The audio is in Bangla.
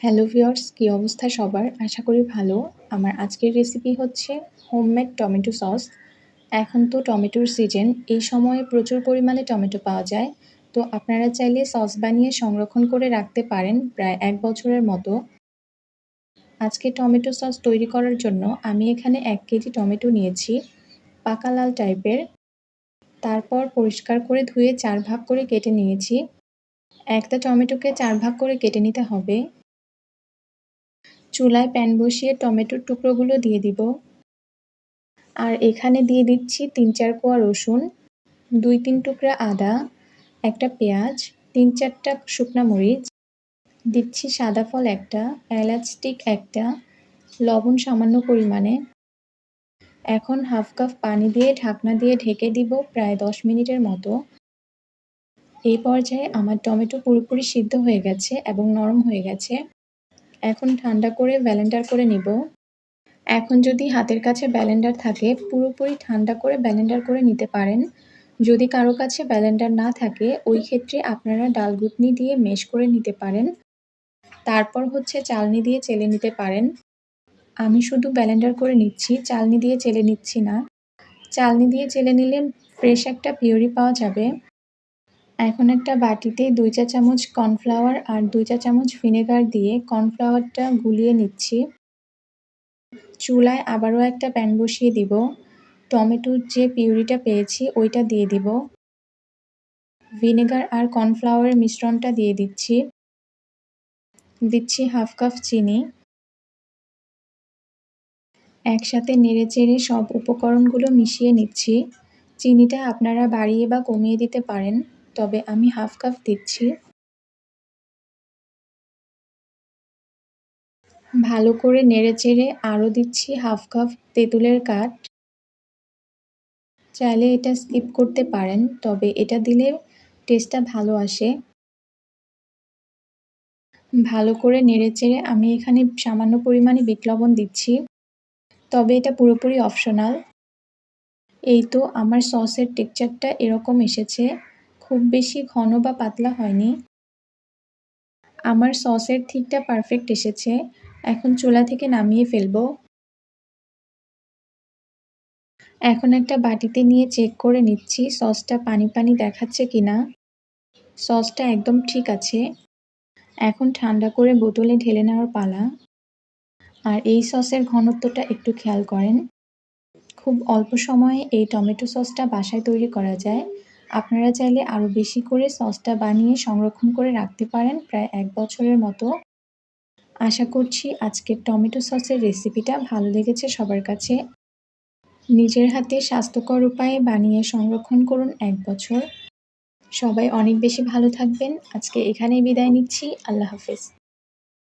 হ্যালো ভিউয়ার্স কী অবস্থা সবার? আশা করি ভালো। আমার আজকের রেসিপি হচ্ছে হোমমেড টমেটো সস এখন তো টমেটোর সিজন এই সময়ে প্রচুর পরিমাণে টমেটো পাওয়া যায়। তো আপনারা চাইলে সস বানিয়ে সংরক্ষণ করে রাখতে পারেন প্রায় এক বছরের মতো। আজকে টমেটো সস তৈরি করার জন্য আমি এখানে এক কেজি টমেটো নিয়েছি, পাকা লাল টাইপের তারপর পরিষ্কার করে ধুয়ে চার ভাগ করে কেটে নিয়েছি। একটা টমেটোকে চার ভাগ করে কেটে নিতে হবে। চুলায় প্যান বসিয়ে টমেটোর টুকরোগুলো দিয়ে দিব। আর এখানে দিয়ে দিচ্ছি তিন চার কোয়া রসুন, দুই তিন টুকরা আদা, একটা পেঁয়াজ, তিন চারটা শুকনা মরিচ, দিচ্ছি সাদা ফল একটা, এলাচ স্টিক একটা, লবণ সামান্য পরিমাণে। এখন হাফ কাপ পানি দিয়ে ঢাকনা দিয়ে ঢেকে দিব প্রায় দশ মিনিটের মতো। এই পর্যায়ে আমার টমেটো পুরোপুরি সিদ্ধ হয়ে গেছে এবং নরম হয়ে গেছে। এখন ঠান্ডা করে ব্যালেন্ডার করে নিব। এখন যদি হাতের কাছে ব্যালেন্ডার থাকে, পুরোপুরি ঠান্ডা করে ব্যালেন্ডার করে নিতে পারেন। যদি কারও কাছে ব্যালেন্ডার না থাকে, ওই ক্ষেত্রে আপনারা ডাল ডালগুটনি দিয়ে মেশ করে নিতে পারেন। তারপর হচ্ছে চালনি দিয়ে চেলে নিতে পারেন। আমি শুধু ব্যালেন্ডার করে নিচ্ছি, চালনি দিয়ে চেলে নিচ্ছি না। চালনি দিয়ে চেলে নিলে ফ্রেশ একটা পিওরি পাওয়া যাবে। এখন একটা বাটিতে দুই চা চামচ কর্নফ্লাওয়ার আর দুই চা চামচ ভিনেগার দিয়ে কর্নফ্লাওয়ারটা গুলিয়ে নিচ্ছি। চুলায় আবারও একটা প্যান বসিয়ে দিব। টমেটোর যে পিউরিটা পেয়েছি, ওইটা দিয়ে দিব। ভিনেগার আর কর্নফ্লাওয়ারের মিশ্রণটা দিয়ে দিচ্ছি। দিচ্ছি হাফ কাপ চিনি। একসাথে নেড়ে চেড়ে সব উপকরণগুলো মিশিয়ে নিচ্ছি। চিনিটা আপনারা বাড়িয়ে বা কমিয়ে দিতে পারেন। তবে আমি হাফ কাপ দিচ্ছি। ভালো করে নেড়ে চেড়ে আরও দিচ্ছি হাফ কাপ তেঁতুলের কাঠ। চাইলে এটা স্কিপ করতে পারেন, তবে এটা দিলে টেস্টটা ভালো আসে। ভালো করে নেড়ে চেড়ে আমি এখানে সামান্য পরিমাণে বিট লবণ দিচ্ছি। তবে এটা পুরোপুরি অপশনাল। এই তো আমার সসের টেক্সচারটা এরকম এসেছে। খুব বেশি ঘন বা পাতলা হয়নি। আমার সসের ঠিকটা পারফেক্ট এসেছে। এখন চুলা থেকে নামিয়ে ফেলব। এখন একটা বাটিতে নিয়ে চেক করে নিচ্ছি সসটা পানি পানি দেখাচ্ছে কিনা। সসটা একদম ঠিক আছে। এখন ঠান্ডা করে বোতলে ঢেলে নেওয়ার পালা। আর এই সসের ঘনত্বটা একটু খেয়াল করেন। খুব অল্প সময়ে এই টমেটো সসটা বাসায় তৈরি করা যায়। আপনারা চাইলে আরও বেশি করে সসটা বানিয়ে সংরক্ষণ করে রাখতে পারেন প্রায় এক বছরের মতো। আশা করছি আজকের টমেটো সসের রেসিপিটা ভালো লেগেছে সবার কাছে। নিজের হাতে স্বাস্থ্যকর উপায়ে বানিয়ে সংরক্ষণ করুন এক বছর। সবাই অনেক বেশি ভালো থাকবেন। আজকে এখানেই বিদায় নিচ্ছি। আল্লাহ হাফেজ।